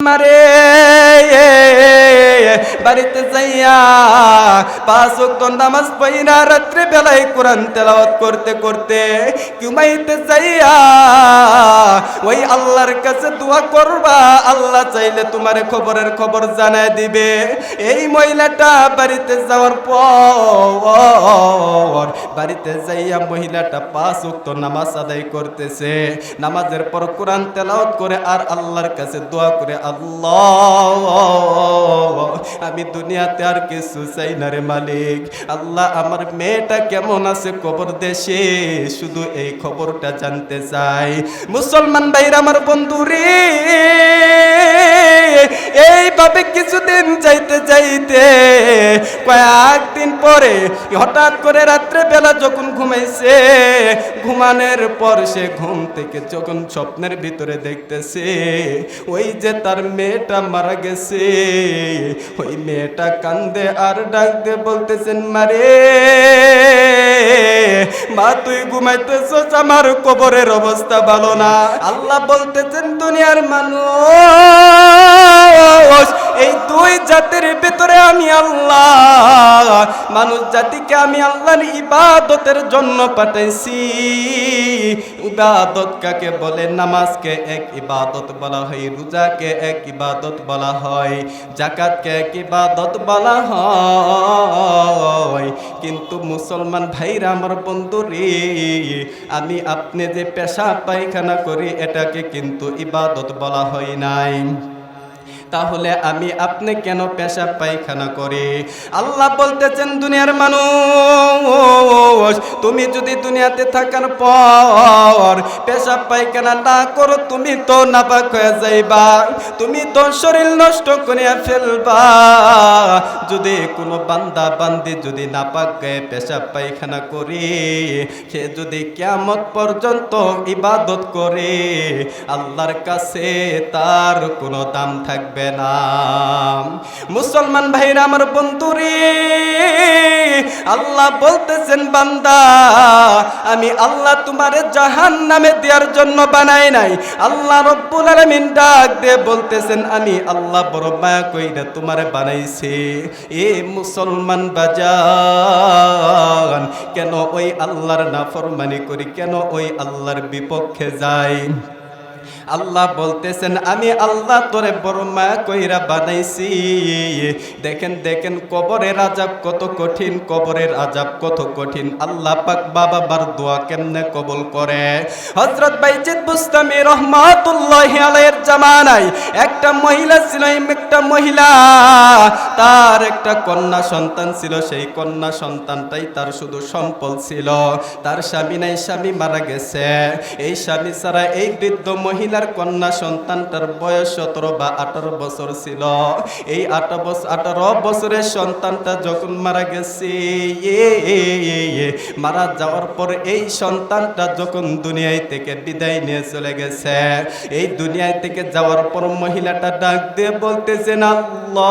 মারে বাড়িতে যাইয়া পাঁচ ওয়াক্ত নামাজ পড়িনা রাত্রে বেলায় কোরআন তেলাওয়াত করতে করতে ঘুমাইতে যাইয়া ওই আল্লাহর কাছে দোয়া করবা, আল্লাহ চাইলে তোমার খবরের খবর জানায় দিবে। এই মহিলাটা বাড়িতে যাওয়ার পর বাড়িতে যাইয়া মহিলাটা পাঁচ ওয়াক্ত নামাজ আদায় করতেছে। নামাজের পর কোরআন তেলাওয়াত করে আর আল্লাহর কাছে দোয়া করে আল্লাহ, আমি দুনিয়াতে আর কিছু চাই না রে মালিক। আল্লাহ, আমার মেয়েটা কেমন আছে খবর দেশে? শুধু এই খবরটা জানতে চাই। মুসলমান ভাইরা, আমার বন্ধু রে এইভাবে কিছুদিন যাইতে যাইতে কয়েকদিন পরে হঠাৎ করে রাত্রে বেলা যখন ঘুমাইছে, ঘুমানোর পর সে ঘুম থেকে যখন স্বপ্নের ভিতরে দেখতেছে, ওই যে তার মেয়েটা মারা গেছে, ওই মেয়েটা কান্দে আর ডাক দিয়ে বলতেছেন মারে মা, তুই ঘুমাইতেছ আমার কবরের অবস্থা ভালো না। আল্লাহ বলতেছেন, দুনিয়ার মানুষ এই দুই জাতির ভিতরে আমি আল্লাহ। মানুষ জাতিকে আমি আল্লাহর ইবাদতের জন্য পাঠাইছি। ইবাদত কাকে বলে? নামাজকে এক ইবাদত বলা হয়, রোজাকে এক ইবাদত বলা হয় জাকাতকে এক ইবাদত বলা হয়। কিন্তু মুসলমান ভাইরা, আমার বন্ধু রে আমি আপনি যে পেশা পায়খানা করি, এটাকে কিন্তু ইবাদত বলা হয় নাই। তাহলে আমি আপনি কেন পেশা পায়খানা করে? আল্লাহ বলতেছেন, দুনিয়ার মানুষ, তুমি যদি দুনিয়াতে থাকার পর পেশা পায়খানা না করো, তুমি তো নাপাক হয়ে যাইবা, তুমি তো শরীর নষ্ট করিয়া ফেলবা। যদি কোনো বান্দা, বান্দি যদি নাপাক গায়ে পেশা পায়খানা করে, সে যদি কেমত পর্যন্ত ইবাদত করে, আল্লাহর কাছে তার কোনো দাম থাকবে না। মুসলমান ভাইরা, আমার বন্ধুরে, আল্লাহ বলতেছেন, বান্দা, আমি আল্লাহ তোমারে জাহান নামে দেওয়ার জন্য বানাই নাই। আল্লাহ রব্বুল আলামিন ডাক দিয়ে বলতেছেন, আমি আল্লাহ বড় মায়া কইরা তোমারে বানাইছি। এ মুসলমান বাজান, কেন ওই আল্লাহর নাফরমানি করি, কেন ওই আল্লাহর বিপক্ষে যাই? আল্লাহ বলতেছেন, আমি আল্লাহ তোরে বড় মায়া কইরা বানাইছি। দেখেন দেখেন, কবরের আজাব কত কঠিন, কবরের আজাব কত কঠিন। আল্লাহ পাক বাবা বার দোয়া কেমনে কবল করে? হযরত বাইজিদ বুস্তামি রহমাতুল্লাহি আলাইহির জামানায় একটা মহিলা ছিল একটা মহিলা, তার একটা কন্যা সন্তান ছিল। সেই কন্যা সন্তানটাই তার শুধু সম্পদ ছিল। তার স্বামী নাই, স্বামী মারা গেছে। এই স্বামী ছাড়া এই বৃদ্ধ মহিলার কন্যা সন্তানটার বয়স সতেরো বা আঠারো বছর ছিল। এই আঠারো বছর আঠারো বছরের সন্তানটা যখন মারা গেছে মারা যাওয়ার পর এই সন্তানটা যখন দুনিয়ায় থেকে বিদায় নিয়ে চলে গেছে, এই দুনিয়ায় থেকে যাওয়ার পর মহিলাটা ডাক দিয়ে বলতেছেন, আল্লাহ,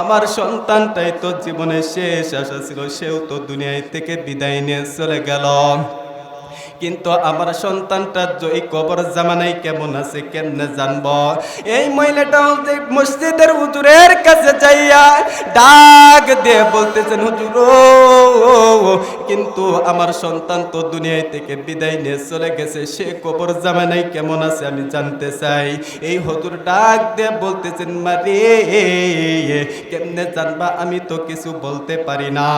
আমার সন্তানটাই তো জীবনে শেষ আশা ছিল, সেও তো দুনিয়ায় থেকে বিদায় নিয়ে চলে গেল। কিন্তু আমার সন্তানটা জয়ী কবর জামানাই কেমন আছে কেমনে জানব? এই মহিলাটা যে মসজিদের হুজুরের কাছে যাইয়া ডাক দিয়ে বলতেছেন, হুজুর, কিন্তু আমার সন্তান তো দুনিয়ায় থেকে বিদায় নিয়ে চলে গেছে, সে কবর জামানাই কেমন আছে আমি জানতে চাই। এই হুজুর ডাক দিয়ে বলতেছেন, মারে, কেমনে জানবা? আমি তো কিছু বলতে পারি না।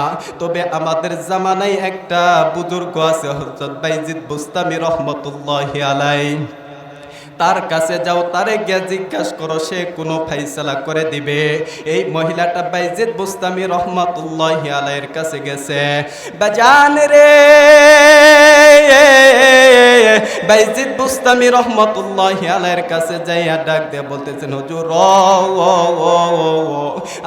তবে আমাদের জামানায় একটা বুজুর্গ আছে হজরত বাইজিদ বুস্তামি রহমতুল্লাহ আলাই তার কাছে যাও, তারে গিয়া জিজ্ঞাসা করো, সে কোনো ফাইসলা করে দিবে? এই মহিলাটা বাইজিদ বুস্তামি রহমতুল্লাহ আলাইয়ের কাছে গেছে। বাজান রে! বাইজিদ বুস্তামি রহমতুল্লাহ আলাইয়ের কাছে যাইয়া ডাক দিয়ে বলতেছেন, হুজুর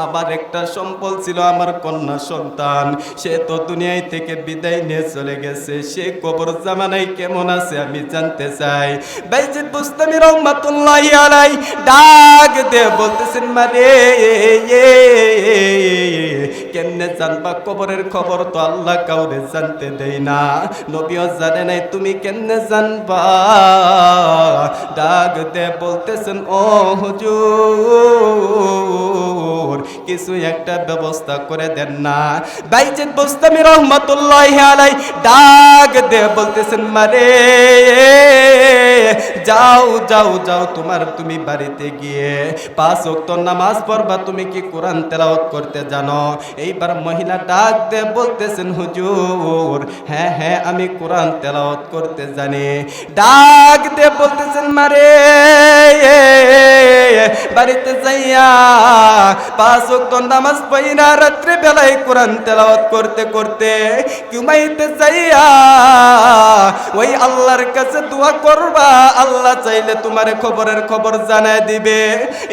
আমার একটা সম্পদ ছিল, আমার কন্যা সন্তান। সে তো দুনিয়ায় থেকে বিদায় নিয়ে চলে গেছে। সে কবর জামানায় কেমন আছে আমি জানতে চাই। বাইজিদ বুস্তামি রহমতুল্লাহ আলাই ডাক দিয়ে বলতেছেন মানে কেমনে জানবা? কবরের খবর তো আল্লাহ কাউরে জানতে দেই না। নবীও জানে নাই, তুমি কেমনে জানবা? ডাক দে বলতেছেন, ও হুজুর, কিছু একটা ব্যবস্থা করে দেন না। বাইজিদ বুস্তামি রহমতুল্লাহ আলাই ডাক দে বলতেছেন, মারে যাও যাও যাও, তোমার তুমি বাড়িতে গিয়ে পাঁচ অক্ত নামাজ পড়বা, তুমি কি কোরআন তেলাওত করতে জানো? এইবার মহিলা ডাক দে বলতেছেন, হুজুর হ্যাঁ হ্যাঁ আমি কোরআন তেলাওত করতে জানি। ডাক দে বলতেছেন মারে বাড়িতে যাইয়া পাঁচ ওয়াক্ত নামাজ পড়িনা, রাত্রে বেলায় কোরআন তেলাওয়াত করতে করতে ঘুমাইতে যাইয়া ওই আল্লাহর কাছে দোয়া করবা, আল্লাহ চাইলে তোমার খবরের খবর জানায় দিবে।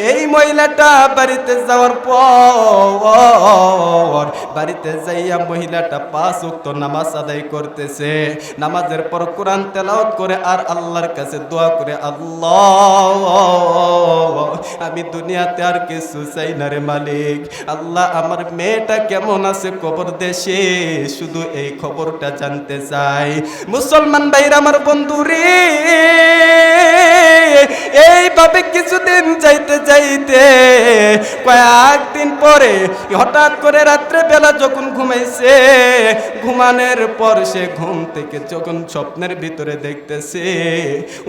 এই মহিলাটা বাড়িতে যাওয়ার পর বাড়িতে যাইয়া মহিলাটা পাঁচ উক্ত নামাজ আদায় করতেছে। নামাজের পর কোরআন তেলাওয়াত করে আর আল্লাহর কাছে দোয়া করে, আল্লাহ আমি দুনিয়াতে আর কিছু চাই না রে মালিক। আল্লাহ আমার মেয়েটা কেমন আছে খবর দেশে? শুধু এই খবরটা জানতে চাই। মুসলমান ভাইরা, আমার বন্ধু রে কিছুদিন যাইতে যাইতে কয়েকদিন পরে হঠাৎ করে রাত্রে বেলা যখন ঘুমাইছে, ঘুমানোর পর সে ঘুম থেকে যখন স্বপ্নের ভিতরে দেখতেছে,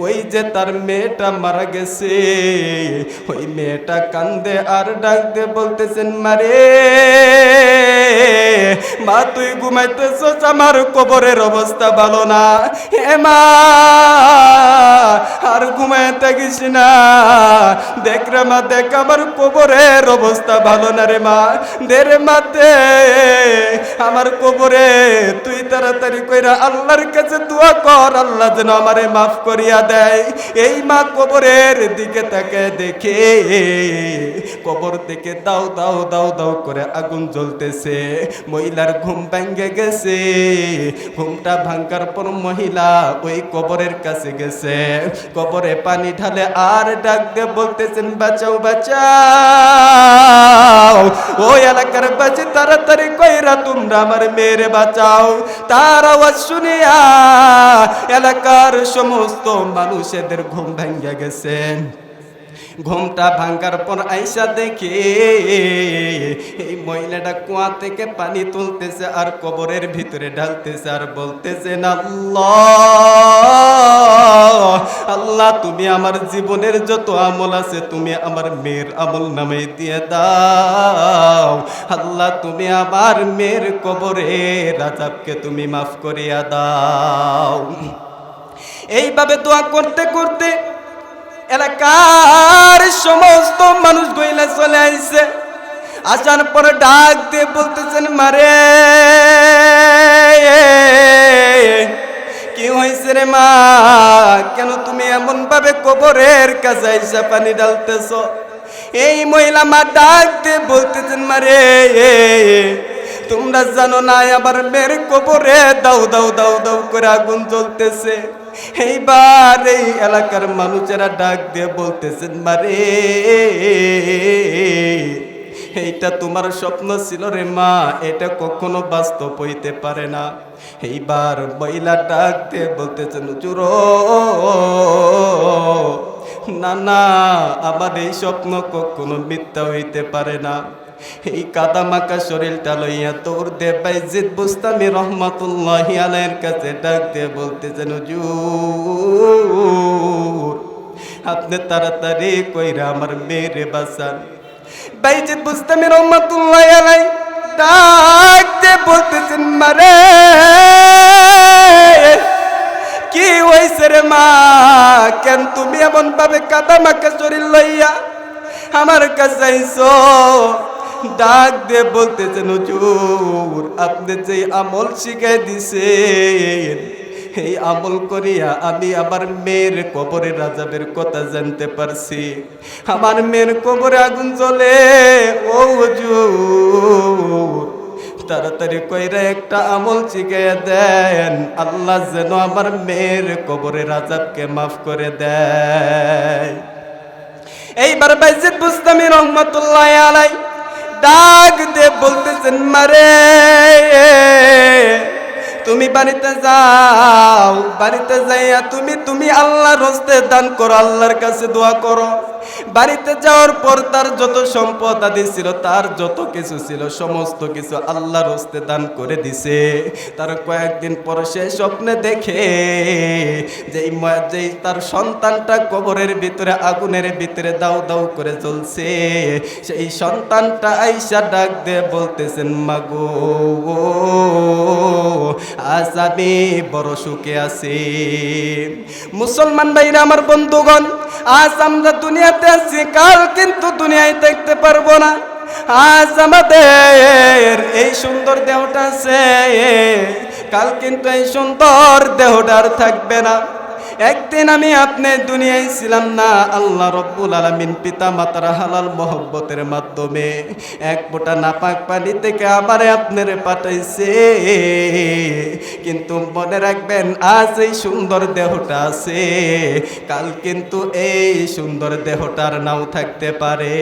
ওই যে তার মেয়েটা মারা গেছে। ওই মেয়েটা কান্দে আর ডাক দিয়ে বলতেছেন, মারে। মা, তুই ঘুমাইতেছ আমার কবরের অবস্থা ভালো না। হে মা, আর ঘুমাইতে গেছি না। দেখ রে মা, দেখ আমার কবরের অবস্থা ভালো না রে মা। দে রে মাতে আমার কবরে, তুই তাড়াতাড়ি কইরা আল্লাহর কাছে দোয়া কর, আল্লাহ যেন আমারে মাফ করিয়া দেয়। এই মা কবরের দিকে তাকে দেখে, কবর থেকে দাও দাও দাও দাও করে আগুন জ্বলতেছে। মহিলার ঘুম ভেঙে গেছে। ঘুমটা ভাঙ্গার পর মহিলা ওই কবরের কাছে গেছে। কবরে পানি ঢালে আর ডাক দিয়ে বলতেছেন, বাঁচাও বাঁচাও। ওই এলাকার বাঁচে তাড়াতাড়ি কইরা তোমরা আমার মেয়েরে বাঁচাও। তার আওয়াজ শুনিয়া এলাকার সমস্ত মানুষেদের ঘুম ভেঙে গেছে। ঘুমটা ভাঙ্গার পর আইসা দেখে, এই মহিলাটা কুয়া থেকে পানি তুলতেছে আর কবরের ভিতরে ঢালতেছে আর বলতেছে না আল্লাহ, তুমি আমার জীবনের যত আমল আছে তুমি আমার মেয়ের আমল নামে দিয়ে দাও। আল্লাহ, তুমি আমার মেয়ের কবরে রাজাবকে তুমি মাফ করিয়া দাও। এইভাবে দোয়া করতে করতে এলাকার সমস্ত মানুষ গইলে চলে আইছে। আসার পরে ডাক দিয়ে বলতেছেন, মারে, কি হয়েছে রে মা? কেন তুমি এমন ভাবে কবরের কাছে আইসা পানি ডালতেছ এই মহিলা মা ডাক দিয়ে বলতেছেন, মারে, তোমরা জানো না, আবার মেয়ের কবরে দাও দাও দাও দাও করে আগুন জ্বলতেছে। এইবার এই এলাকার মানুষেরা ডাক দিয়ে বলতেছেন, মারে, এইটা তোমার স্বপ্ন ছিল রে মা, এটা কখনো বাস্তব হইতে পারে না। এইবার মহিলা ডাক দিয়ে বলতেছেন চুর না না, আমার এই স্বপ্ন কখনো মিথ্যা হইতে পারে না। এই কাদা মাকা শরীরটা লইয়া তোর দে বাইজিদ বুস্তামি রহমাতুল্লাহ আলাইয়ের কাছে ডাক দিয়ে বলতেছেন, হুজুর, আপনি তাড়াতাড়ি কইরা আমার মেয়েরে বাঁচান। বাইজিদ বুস্তামি রহমাতুল্লাহ আলাই ডাক দিয়ে বলতেছেন, মারে, কি হইছে রে মা? কেন তুমি এমন ভাবে কাদা মাকা শরীর লইয়া আমার কাছে আইসো? ডাক দিয়ে বলতেছেন, হুজুর, আপনি যে আমল শিখাই দিছেন, এই আমল করিয়া আমি আমার মেয়ের কবরে রাজাবের কথা জানতে পারছি। আমার মেয়ের কবরে আগুন জ্বলে, ও হুজুর, তাড়াতাড়ি কইরা একটা আমল শিখাইয়া দেন। আল্লাহ যেন আমার মেয়ের কবরে রাজাবকে মাফ করে দেয়। এইবার বাইজিদ বুস্তামি রহমতুল্লাহ আলাই ডাক দে বলতেছেন মারে। তুমি বাড়িতে যাও, বাড়িতে যাইয়া তুমি তুমি আল্লাহর হস্তে দান করো, আল্লাহর কাছে দোয়া করো। বাড়িতে যাওয়ার পর তার যত সম্পদ আদি ছিল, তার যত কিছু ছিল, সমস্ত কিছু আল্লাহর হস্তে দান করে দিছে। তার কয়েকদিন পর সে স্বপ্নে দেখে যেই যেই তার সন্তানটা কবরের ভিতরে, আগুনের ভিতরে দাউ দাউ করে জ্বলছে, সেই সন্তানটা আইসা ডাক দিয়ে বলতেছেন মাগো আজ আমি বড় সুখে আছে। মুসলমান ভাইরা, আমার বন্ধুগণ, আজ আমরা দুনিয়াতে আছি, কাল কিন্তু দুনিয়ায় দেখতে পারব না। আজ আমাদের এই সুন্দর দেহটা আছে, কাল কিন্তু এই সুন্দর দেহটা আর থাকবে না। একদিন আমি আপনি দুনিয়ায় ছিলাম না, আল্লাহ রব্বুল আলমিন পিতা মাতার হালাল মহব্বতের মাধ্যমে এক ফোঁটা নাপাক পানি থেকে আমারে আপনারে পাঠাইছে। কিন্তু মনে রাখবেন, আজ এই সুন্দর দেহটা আছে। কাল কিন্তু এই সুন্দর দেহটার নাও থাকতে পারে।